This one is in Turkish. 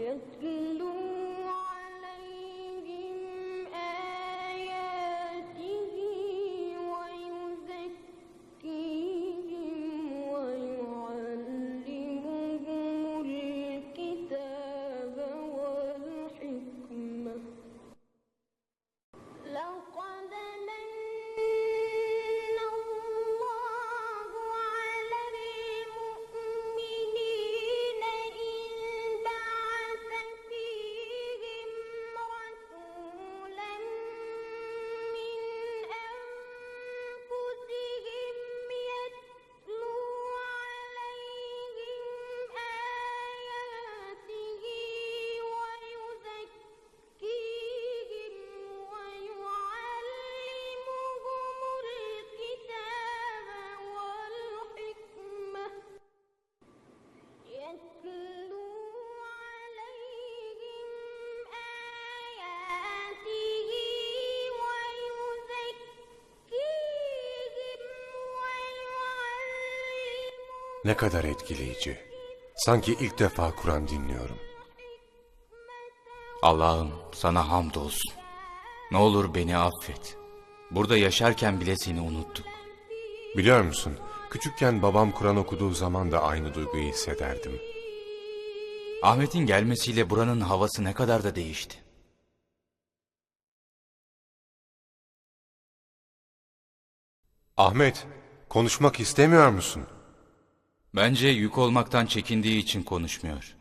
يتلو Ne kadar etkileyici. Sanki ilk defa Kur'an dinliyorum. Allah'ım sana hamdolsun. Ne olur beni affet. Burada yaşarken bile seni unuttuk. Biliyor musun? Küçükken babam Kur'an okuduğu zaman da aynı duyguyu hissederdim. Ahmet'in gelmesiyle buranın havası ne kadar da değişti. Ahmet, konuşmak istemiyor musun? Bence yük olmaktan çekindiği için konuşmuyor.